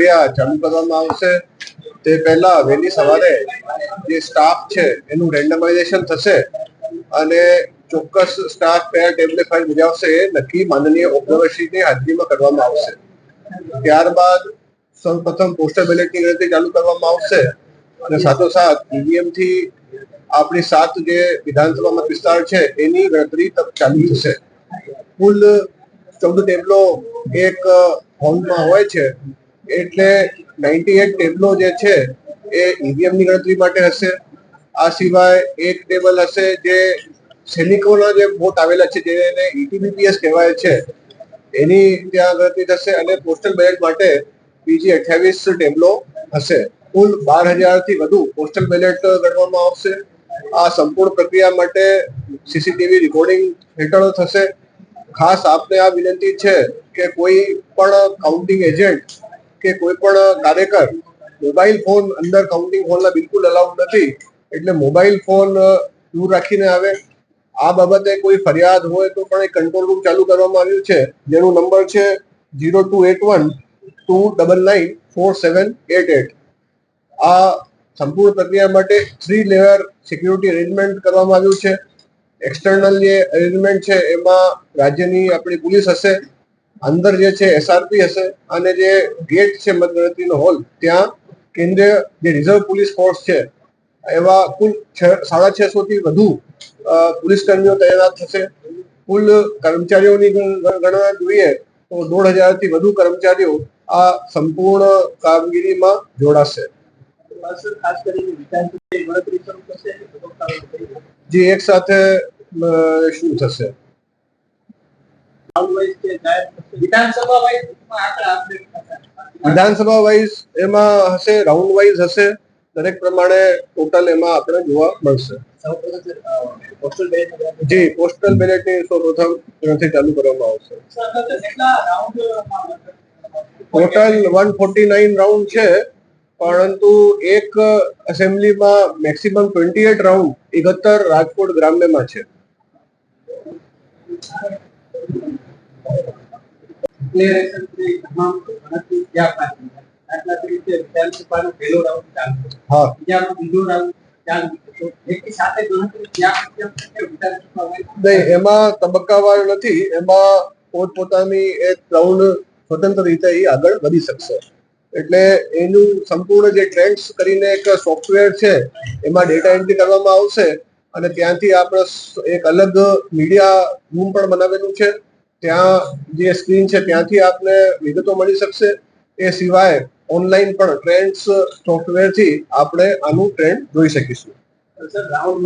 પ્રક્રિયા ચાલુ કરવામાં આવશે. તે પહેલા વહેલી સવારે જે સ્ટાફ છે, એનું રેન્ડમાઇઝેશન થશે અને ચોક્કસ સ્ટાફ કયા ટેબલે ફાઇલ બજાવશે એ નક્કી માનનીય ઓબ્ઝર્વરશ્રીની હાજરીમાં કરવામાં આવશે. ત્યારબાદ સૌપ્રથમ પોસ્ટલ બેલેટની ગણતરી ચાલુ કરવામાં આવશે અને સાથોસાથ ઈવીએમથી આપણી સાત જે વિધાનસભા મત વિસ્તાર છે, એની ગણતરી ચાલુ થશે. કુલ ચૌદ ટેબલો એક હોલમાં હોય છે. એટલે નાઇન્ટી એટ ટેબલો જે છે, એ ઈવીએમની ગણતરી માટે હશે. આ સિવાય એક ટેબલ હશે જે સૈનિકોના જે વોટ આવેલા છે જેને ઈટીબીપીએસ કહેવાય છે, એની ત્યાં ગણતરી થશે અને પોસ્ટલ બેલેટ માટે બીજી અઠ્યાવીસ ટેબલો હશે. કુલ બાર હજારથી વધુ પોસ્ટલ બેલેટ ગણવામાં આવશે. આ સંપૂર્ણ પ્રક્રિયા માટે સીસીટીવી રેકોર્ડિંગ હેઠળ થશે. ખાસ આપને આ વિનંતી છે કે કોઈ પણ કાઉન્ટિંગ એજન્ટ કે કોઈ પણ કાર્યકર મોબાઈલ ફોન અંદર કાઉન્ટિંગ હોલના બિલકુલ અલાઉડ નથી, એટલે મોબાઈલ ફોન દૂર રાખીને આવે. આ બાબતે કોઈ ફરિયાદ હોય તો પણ એક કંટ્રોલ રૂમ ચાલુ કરવામાં આવ્યું છે. જેનો નંબર છે zero two eight one two double nine four seven eight eight આ સંપૂર્ણ પ્રક્રિયા માટે થ્રી લેયર સિક્યુરિટી અરેન્જમેન્ટ કરવામાં આવ્યું છે. એક્સટર્નલ જે અરેન્જમેન્ટ છે, એમાં રાજ્યની આપણી પોલીસ હશે અંદર જે છે એસઆરપી હશે અને જે ગેટ છે મતગણતરીનો હોલ ત્યાં કેન્દ્રીય જે રિઝર્વ પોલીસ ફોર્સ છે એવા કુલ સાડા છસો થી વધુ પોલીસ કર્મીઓ તૈનાત થશે કુલ કર્મચારીઓની ગણ- ગણ- ગણના જોઈએ તો દોઢ હજારથી વધુ કર્મચારીઓ આ સંપૂર્ણ કામગીરીમાં જોડાશે? જે એક સાથે શું થશે Round wise કે જાહેર થશે? વિધાનસભા વાઇઝ એમાં હશે, રાઉન્ડ વાઇઝ હશે, દરેક પ્રમાણે ટોટલ એમાં આપણે જોવા મળશે. જી, પોસ્ટલ બેલેટની સૌપ્રથમ ગણતરી ચાલુ કરવામાં આવશે. Total one forty nine round છે, પરંતુ એક એસેમ્બલીમાં મેક્સિમમ ટ્વેન્ટી એટ રાઉન્ડ એકહત્તર રાજકોટ ગ્રામ્યમાં છે. Declaration થી તમામ ગણતરી ક્યાં પાછી? દાખલા તરીકે વિધાનસભાનો પહેલો રાઉન્ડ ચાલુ હા બીજાનો બીજો રાઉન્ડ? નહીં, એમાં તબક્કાવાર નથી એમાં પોતપોતાની એક રાઉન્ડ સ્વતંત્ર રીતે એ આગળ વધી શકશે એટલે એનું સંપૂર્ણ જે ટ્રેન્ડ્સ કરીને એક સોફ્ટવેર છે, એમાં ડેટા એન્ટ્રી કરવામાં આવશે અને ત્યાંથી આપણે એક અલગ મીડિયા રૂમ પણ બનાવેલું છે ત્યાં જે સ્ક્રીન છે, ત્યાંથી આપને વિગતો મળી શકશે. એ સિવાય ઓનલાઈન પણ ટ્રેન્ડ્સ સોફ્ટવેરથી આપણે આનું ટ્રેન્ડ જોઈ શકીશું. Sir round